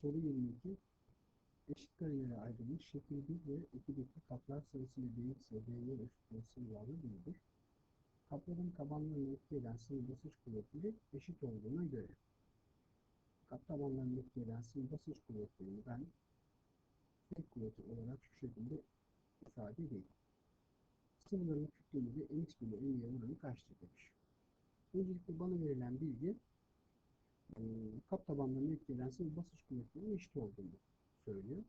Soru 22. Eşit karelere ayrılmış şekil 1 ve 2'deki kaplar sayısıyla dx ve dy eşitliği sıvılarla bulunur. Kapların tabanlarına etki eden sıvı basınç kuvvetleri eşit olduğuna göre kap tabanlarına etki eden sıvı basınç kuvvetlerini ben tek kuvveti olarak şu şekilde ifade edeyim. Sıvıların kütleli ve mx bölü m'ye oranı kaçtır demiş. Öncelikle bana verilen bilgi kap tabanlarına etki eden sıvı basınç kuvvetlerinin eşit olduğunu söylüyor.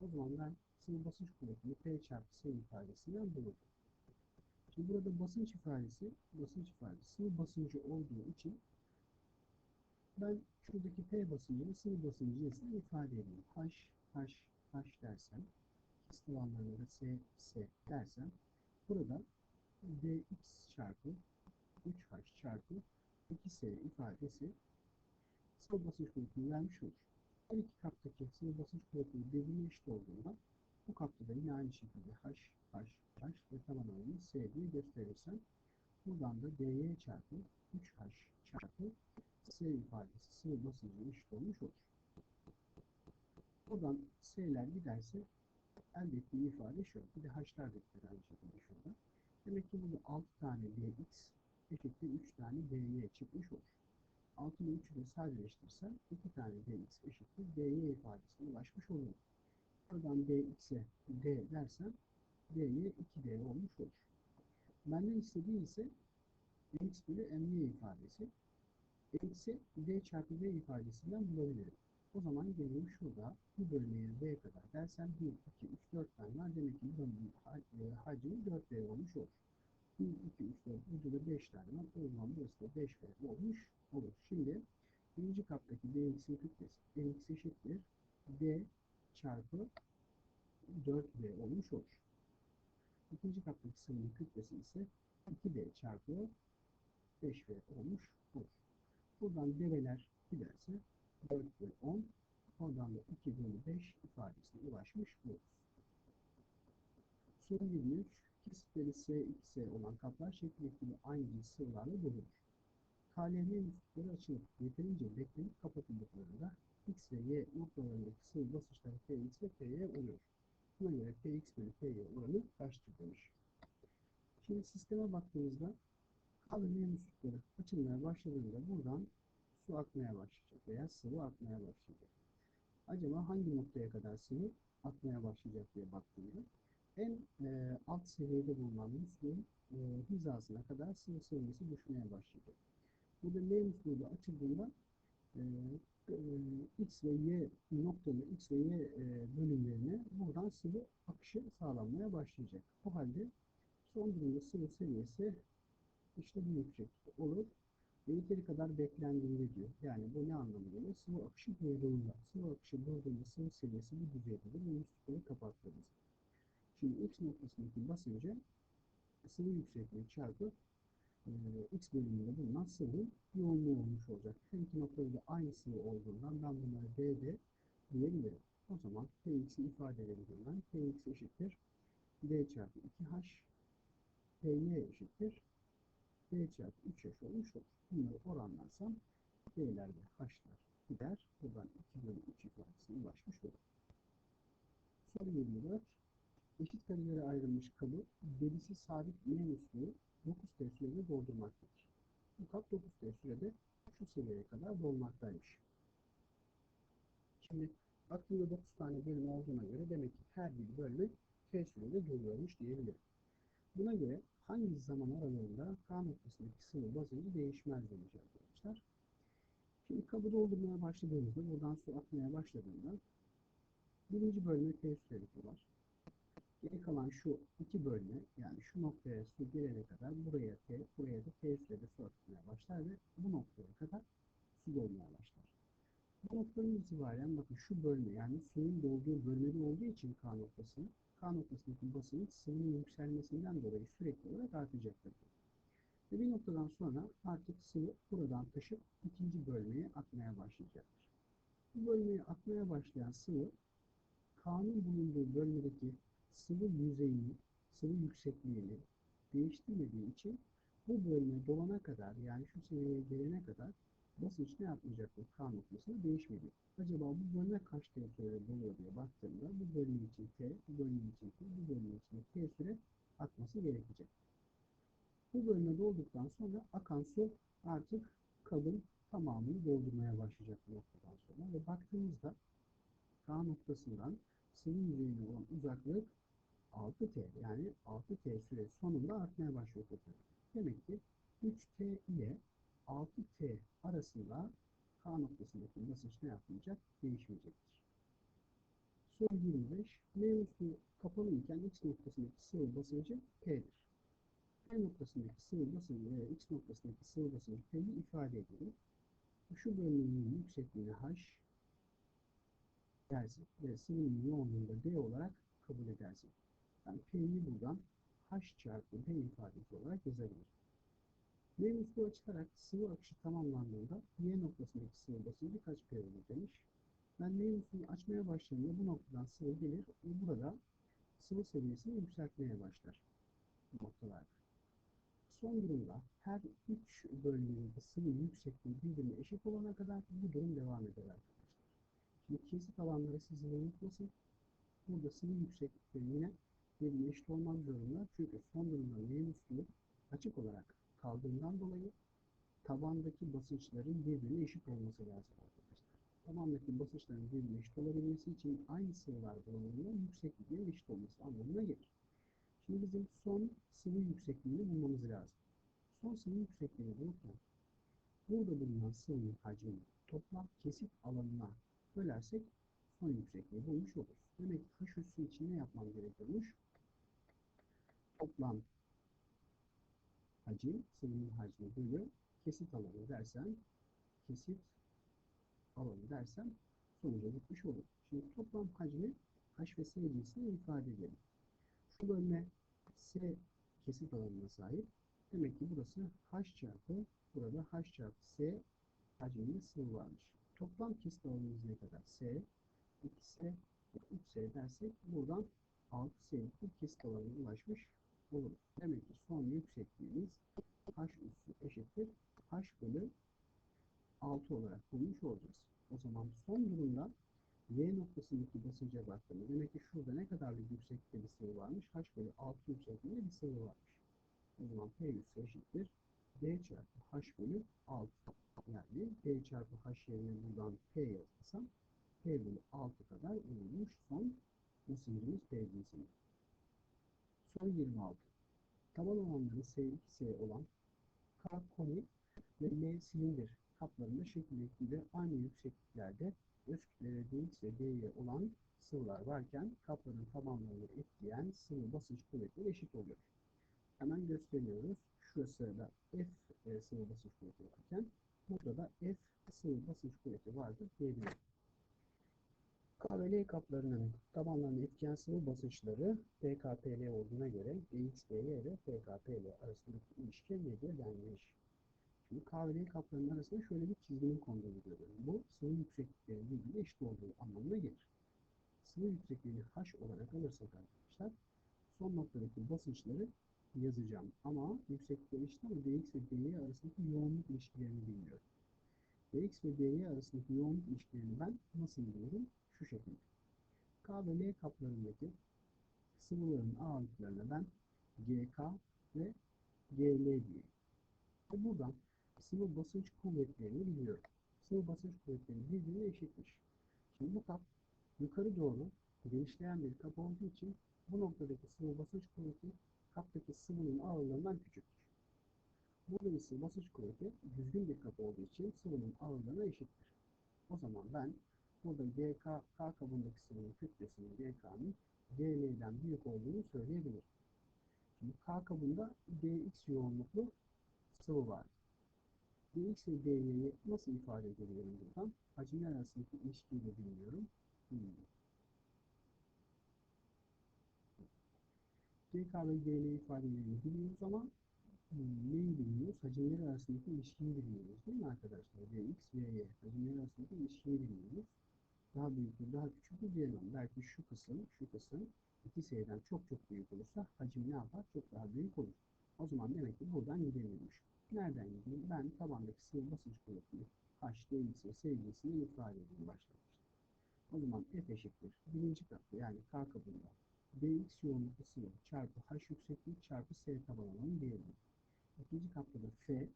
O zaman ben sıvı basınç kuvvetini P çarpı S ifadesinden bulurum. Şimdi burada basınç ifadesi, basınç ifadesi sıvı basıncı olduğu için ben şuradaki P basıncını sıvı basıncı cinsinden ifade edeyim. H, H, H dersem, tabanlarına da S, S dersem, burada dx çarpı 3h çarpı 2s ifadesi sıvı basınç kuvvetini vermiş olur. Her iki kaptaki sıvı basınç kuvvetleri birbirine eşit olduğunda bu kapta da yine aynı şekilde h, h, h ve taban oranı s diye gösterirsem buradan da dy çarpı 3h çarpı s ifadesi sıvı basıncı eşit olmuş olur. Buradan s'ler giderse elde ettiği ifade şu. Bir de da gider aynı şekilde şurada. Demek ki burada 6 tane dx eşittir 3 tane dy çıkmış olur. 6 ile 3'ü de sadeleştirsem 2 tane dx eşittir dy ifadesine ulaşmış olurum. Buradan dx'e d dersem dy 2d olmuş olur. Benden istediği ise mx bölü my ifadesi. mx'i d çarpı v ifadesinden bulabilirim. O zaman geliyorum şurada bu bölmeye v kadar dersem 1, 2, 3, 4 tane var. Demek ki buranın hacmi 4v olmuş olur. 1, 2, 3, 4, burada da 5 tane var. O zaman burası da 5v olmuş olur. Şimdi birinci kaptaki dx'in kütlesi dx eşittir d çarpı 4v olmuş olur. İkinci kaptaki sıvının kütlesi ise 2d çarpı 5v olmuş olur. Buradan develer giderse 4 bölü 10 oradan da 2 bölü 5 ifadesine ulaşmış oluruz. Soru 23 kesitleri S, 2S olan kaplar şekildeki aynı cins sıvılarla dolunur. KLM muslukları açılıp yeterince beklenip kapatıldıklarında X ve Y noktalarındaki sıvı basınçları Px ve Py oluyor. Buna göre Px bölü Py oranı kaçtır demiş. Şimdi sisteme baktığımızda KLM muslukları açılmaya başladığında buradan su akmaya başlayacak veya sıvı akmaya başlayacak. Acaba hangi noktaya kadar sıvı akmaya başlayacak diye baktığımda en e, alt seviyede bulunan musluğun e, hizasına kadar sıvı seviyesi düşmeye başlayacak. Burada L musluğu da açıldığında e, e, X ve Y noktalı X ve Y e, bölümlerine buradan sıvı akışı sağlanmaya başlayacak. O halde son durumda sıvı seviyesi işte bu yükseklikte olur ve yeteri kadar beklendiğinde diyor. Yani bu ne anlamı geliyor? Sıvı akışı durduğunda. Sıvı akışı durduğunda sıvı seviyesi bu düzeydedir ve muslukları kapattığımız. Şimdi X noktasındaki basıncı sıvı yüksekliği çarpı e, X bölümünde bulunan sıvı yoğunluğu olmuş olacak. Her iki noktada da aynı sıvı olduğundan ben bunları D'de diyebilirim. O zaman Px'i ifade edebilirim ben. Px eşittir D çarpı 2H Py eşittir D çarpı 3H olmuş olur. Bunları oranlarsam D'ler ve H'lar gider. Buradan 2 bölü 3 ifadesine ulaşmış olur. Soru 24. Eşit karelere ayrılmış kabı delisi sabit M musluğu 9T sürede doldurmaktadır. Bu kap 9T sürede şu seviyeye kadar dolmaktaymış. Şimdi aklımda 9 tane bölüm olduğuna göre demek ki her bir bölme T sürede doluyormuş diyebilirim. Buna göre hangi zaman aralığında K noktasındaki sıvı basıncı değişmez demiş arkadaşlar. Şimdi kabı doldurmaya başladığımızda, buradan su akmaya başladığında birinci bölme T süreli var. Geri kalan şu iki bölme yani şu noktaya su gelene kadar buraya T, buraya da T sürede su başlar ve bu noktaya kadar su dolmaya başlar. Bu noktadan itibaren bakın şu bölme yani suyun dolduğu bölmede olduğu için K noktasının K noktasındaki basınç sıvının yükselmesinden dolayı sürekli olarak artacaktır. Ve bir noktadan sonra artık sıvı buradan taşıp ikinci bölmeye akmaya başlayacaktır. Bu bölmeye akmaya başlayan sıvı K'nın bulunduğu bölmedeki sıvı yüzeyini, sıvı yüksekliğini değiştirmediği için bu bölme dolana kadar yani şu seviyeye gelene kadar basınç ne yapmayacaktır? K noktasında değişmeyecek. Acaba bu bölme kaç T süre buluyor diye baktığımda bu bölüm için T, bu bölüm için T, bu bölüm için T süre akması gerekecek. Bu bölme dolduktan sonra akan su artık kabın tamamını doldurmaya başlayacak bu noktadan sonra ve baktığımızda K noktasından sıvı yüzeyine olan uzaklık 6T yani 6T süre sonunda artmaya başlıyor tekrar. Demek ki 3T ile 6T arasında K noktasındaki basınç ne yapmayacak? Değişmeyecektir. Soru 25. M musluğu kapalı iken X noktasındaki sıvı basıncı P'dir. P noktasındaki sıvı basıncı veya X noktasındaki sıvı basıncı P'yi ifade edelim. Şu bölümün yüksekliğini H dersin ve sıvının yoğunluğunu da D olarak kabul edersin. Yani P'yi buradan H çarpı D ifadesi olarak yazabilirim. Y musluğu açılarak sıvı akışı tamamlandığında Y noktasındaki sıvı basıncı kaç P olur demiş. Ben Y musluğunu açmaya başladığımda bu noktadan sıvı gelir ve burada sıvı seviyesini yükseltmeye başlar. Bu noktalarda. Son durumda her üç bölgenin sıvı yüksekliği birbirine eşit olana kadar bu durum devam eder arkadaşlar. Şimdi kesit alanları sizin unutmasın. Burada sıvı yükseklikleri yine birbirine eşit olmak zorunda. Çünkü son durumda Y musluğu açık olarak kaldığından dolayı tabandaki basınçların birbirine eşit olması lazım arkadaşlar. Tabandaki basınçların birbirine eşit olabilmesi için aynı sıvılar bulunduğunda yüksekliklerin eşit olması anlamına gelir. Şimdi bizim son sıvı yüksekliğini bulmamız lazım. Son sıvı yüksekliğini bulurken burada bulunan sıvının hacmini toplam kesit alanına bölersek son yüksekliği bulmuş oluruz. Demek ki H üssü için ne yapmam gerekiyormuş? Toplam hacim, sıvının hacmi bölü kesit alanı dersem, kesit alanı dersem sonuca gitmiş olur. Şimdi toplam hacmi H ve S cinsine ifade edelim. Şu bölme S kesit alanına sahip. Demek ki burası H çarpı, burada H çarpı S hacminde sıvı varmış. Toplam kesit alanımız ne kadar? S, 2S ve 3S dersek buradan 6S'lik bir kesit alanına ulaşmış oluruz. Demek ki son yüksekliğimiz H üssü eşittir. H bölü 6 olarak bulmuş olacağız. O zaman son durumda Y noktasındaki basınca baktığımda demek ki şurada ne kadarlık yükseklikte bir sıvı varmış? H bölü 6 yüksekliğinde bir sıvı varmış. O zaman P üssü eşittir. D çarpı H bölü 6. Yani D çarpı H yerine buradan P yazarsam P bölü 6 kadar olmuş son basıncımız P cinsinde. Soru 26. Taban alanları S2S olan K koni ve L silindir kaplarında şekillikleri aynı yüksekliklerde öz kütlere dx ve dy olan sıvılar varken kapların tabanlarını etkileyen sıvı basınç kuvvetleri eşit oluyor. Hemen gösteriyoruz. Şurası da F e, sıvı basınç kuvveti varken burada da F sıvı basınç kuvveti vardır diyebilirim. K ve L kaplarının tabanlarını etkileyen sıvı basınçları PKPL olduğuna göre dx, dy ve PKPL arasındaki ilişki nedir denmiş. Şimdi K ve L kaplarının arasında şöyle bir çizginin konduğunu görüyorum. Bu sıvı yüksekliklerinin birbirine eşit olduğu anlamına gelir. Sıvı yüksekliğini H olarak alırsak arkadaşlar son noktadaki basınçları yazacağım. Ama yükseklikler eşit ama dx ve dy arasındaki yoğunluk ilişkilerini bilmiyorum. dx ve dy arasındaki yoğunluk ilişkilerini ben nasıl bulurum? Şu şekilde. K ve L kaplarındaki sıvıların ağırlıklarına ben GK ve GL diyeyim. Ve buradan sıvı basınç kuvvetlerini biliyorum. Sıvı basınç kuvvetleri birbirine eşitmiş. Şimdi bu kap yukarı doğru genişleyen bir kap olduğu için bu noktadaki sıvı basınç kuvveti kaptaki sıvının ağırlığından küçüktür. Burada ise basınç kuvveti düzgün bir kap olduğu için sıvının ağırlığına eşittir. O zaman ben burada GK, K kabındaki sıvının kütlesinin GK'nın GL'den büyük olduğunu söyleyebilirim. Şimdi K kabında dx yoğunluklu sıvı var. dx ve dy'yi nasıl ifade edebilirim buradan? Hacimler arasındaki ilişkiyi de bilmiyorum. Hmm. GK ve GL ifadelerini biliyoruz ama hmm, neyi bilmiyoruz? Hacimler arasındaki ilişkiyi bilmiyoruz değil mi arkadaşlar? dx ve y. Hacimler arasındaki ilişkiyi bilmiyoruz. Daha büyük mü, daha küçük mü diyemem. Belki şu kısım, şu kısım 2s'den çok çok büyük olursa hacim ne yapar? Çok daha büyük olur. O zaman demek ki buradan gidemiyormuş. Nereden gideyim? Ben tabandaki sıvı basınç kuvvetini sevgilisi ve sevgilisini ifade edin başlamıştır. O zaman F eşittir. Birinci katı yani K kabında dx yoğunluklu sıvı çarpı h yükseklik çarpı s taban alanı diyelim. İkinci katta da F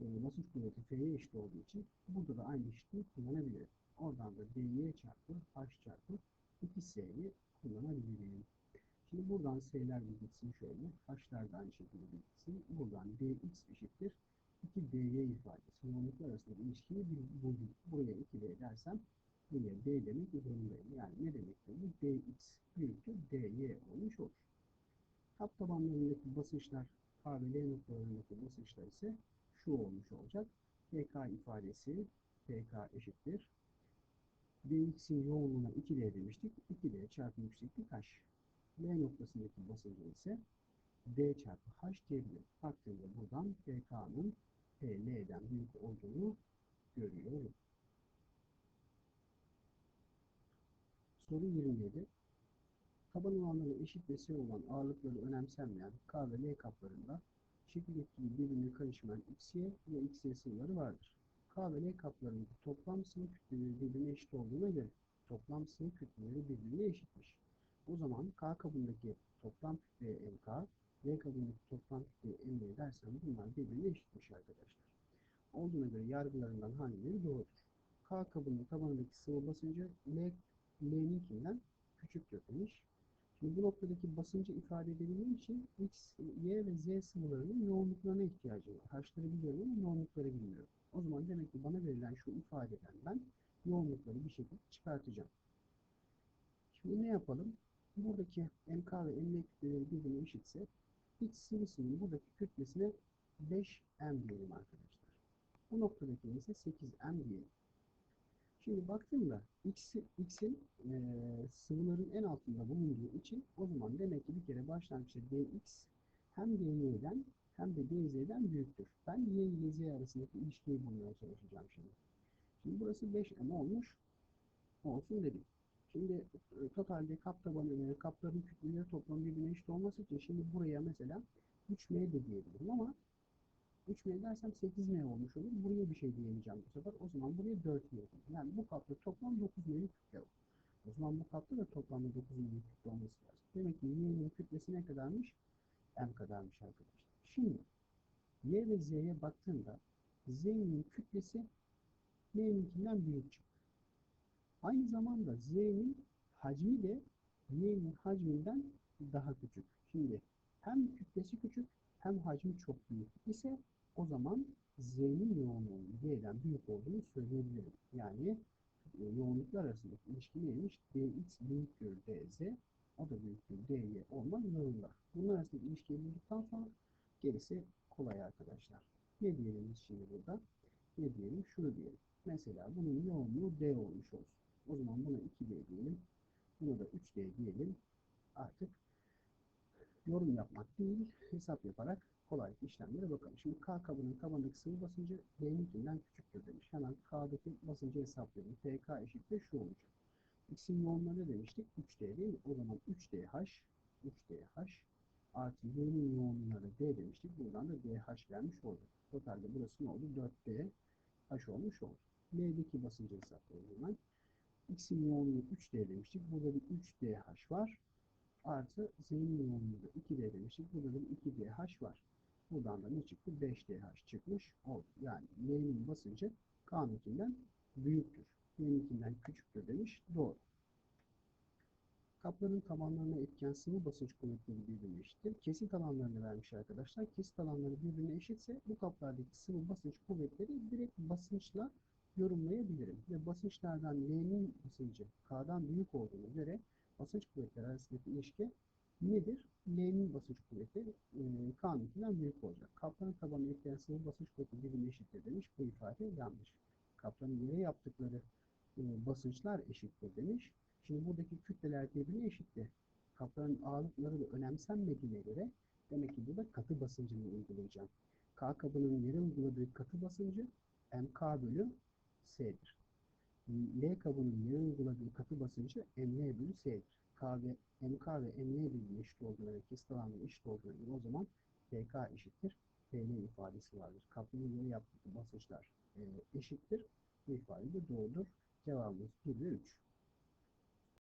e, basınç kuvveti F'ye eşit olduğu için burada da aynı eşitliği kullanabilirim. Oradan da dy çarpı h çarpı 2s'yi kullanabilirim. Şimdi buradan s'ler bir gitsin şöyle. h'lar da aynı şekilde bir gitsin. Buradan dx eşittir. 2dy ifadesi. Yoğunluklar arasındaki ilişkiyi bir buldum. Buraya 2d dersem buraya d demek zorundayım. Yani ne demektir bu? dx büyüktür dy olmuş olur. Kap tabanlarındaki basınçlar K ve L noktalarındaki basınçlar ise şu olmuş olacak. PK ifadesi PK eşittir. Dx'in yoğunluğuna 2d demiştik. 2d çarpı yükseklik h. L noktasındaki basıncı ise d çarpı h diyebilirim. Baktığımda buradan PK'nın PL'den büyük olduğunu görüyorum. Soru 27. Taban alanları eşit ve olan ağırlıkları önemsenmeyen K ve L kaplarında şekil etkili birbirine karışmayan XY ve XY sıvıları vardır. K ve L kaplarındaki toplam sıvı kütleleri birbirine eşit olduğuna göre toplam sıvı kütleleri birbirine eşitmiş. O zaman K kabındaki toplam kütleye MK, L kabındaki toplam kütleye ML dersem bunlar birbirine eşitmiş arkadaşlar. Olduğuna göre yargılarından hangileri doğrudur? K kabının tabanındaki sıvı basıncı L, L'ninkinden küçüktür demiş. Şimdi bu noktadaki basıncı ifade edebilmem için X, Y ve Z sıvılarının yoğunluklarına ihtiyacım var. H'ları biliyorum ama yoğunlukları bilmiyorum. O zaman demek ki bana verilen şu ifadeden ben yoğunlukları bir şekilde çıkartacağım. Şimdi ne yapalım? Buradaki MK ve ML kütleleri birbirine eşitse X sıvısının buradaki kütlesine 5M diyelim arkadaşlar. Bu noktadaki ise 8M diyelim. Şimdi baktığımda X'in X'in e, sıvıların en altında bulunduğu için o zaman demek ki bir kere başlangıçta dx hem dy'den hem de dz'den büyüktür. Ben y ile z arasındaki ilişkiyi bulmaya çalışacağım şimdi. Şimdi burası 5m olmuş olsun dedik. Şimdi e, totalde kap tabanı ve kapların kütleleri toplamı birbirine eşit olması için şimdi buraya mesela 3m de diyebilirim ama 3m dersem 8m olmuş olur. Buraya bir şey diyemeyeceğim bu sefer. O zaman buraya 4m olur. Yani bu kapta toplam 9m'lik kütle var. O zaman bu kapta da toplamda 9m'lik kütle olması lazım. Demek ki y'nin kütlesi ne kadarmış? m kadarmış arkadaşlar. Şimdi y ve z'ye baktığımda z'nin kütlesi m'ninkinden büyük çıktı. Aynı zamanda z'nin hacmi de y'nin hacminden daha küçük. Şimdi hem kütlesi küçük hem hacmi çok büyük ise o zaman Z'nin yoğunluğunun Y'den büyük olduğunu söyleyebilirim. Yani e, yoğunluklar arasındaki ilişki neymiş? dx büyüktür dz, o da büyüktür dy olmak zorunda. Bunlar arasındaki ilişkiyi bulduktan sonra gerisi kolay arkadaşlar. Ne diyelim şimdi burada? Ne diyelim? Şunu diyelim. Mesela bunun yoğunluğu d olmuş olsun. O zaman buna 2d diyelim. Buna da 3d diyelim. Artık yorum yapmak değil, hesap yaparak kolaylıkla işlemlere bakalım. Şimdi K kabının tabanındaki sıvı basıncı L'ninkinden küçüktür demiş. Hemen K'daki basıncı hesaplayalım. PK eşittir şu olacak. X'in yoğunluğu ne demiştik? 3D değil mi? O zaman 3DH, 3DH artı L'nin yoğunluğuna da D demiştik. Buradan da DH gelmiş oldu. Totalde burası ne oldu? 4D H olmuş oldu. L'deki basıncı hesaplayalım hemen. X'in yoğunluğu 3D demiştik. Burada bir 3DH var artı z'nin yoğunluğu 2d demiştik. Burada da 2dh var. Buradan da ne çıktı? 5dh çıkmış oldu. Yani L'nin basıncı K'nınkinden büyüktür. L'ninkinden küçüktür demiş. Doğru. Kapların tabanlarına etken sıvı basınç kuvvetleri birbirine. Kesit alanlarını vermiş arkadaşlar. Kesit alanları birbirine eşitse bu kaplardaki sıvı basınç kuvvetleri direkt basınçla yorumlayabilirim. Ve basınçlardan L'nin basıncı K'dan büyük olduğuna göre basınç kuvvetleri arasındaki ilişki nedir? L'nin basınç kuvveti e, büyük olacak. Kaplanın tabanına ekleyen sıvı basınç kuvveti birbirine eşittir demiş. Bu ifade yanlış. Kaplanın yere yaptıkları e, basınçlar eşittir demiş. Şimdi buradaki kütleler birbirine eşitti. Kaplanın ağırlıkları da önemsenmediğine göre demek ki burada katı basıncını uygulayacağım. K kabının yere uyguladığı katı basıncı MK bölü S'dir. L kabının yere uyguladığı katı basıncı ML bölü S'dir. K ve MK ve ML birbirine eşit olduğuna ve kesit alanları eşit olduğuna göre o zaman PK eşittir. PL ifadesi vardır. Kapının yere yaptığı basınçlar e, eşittir. doğrudur? Cevabımız 1 ve 3.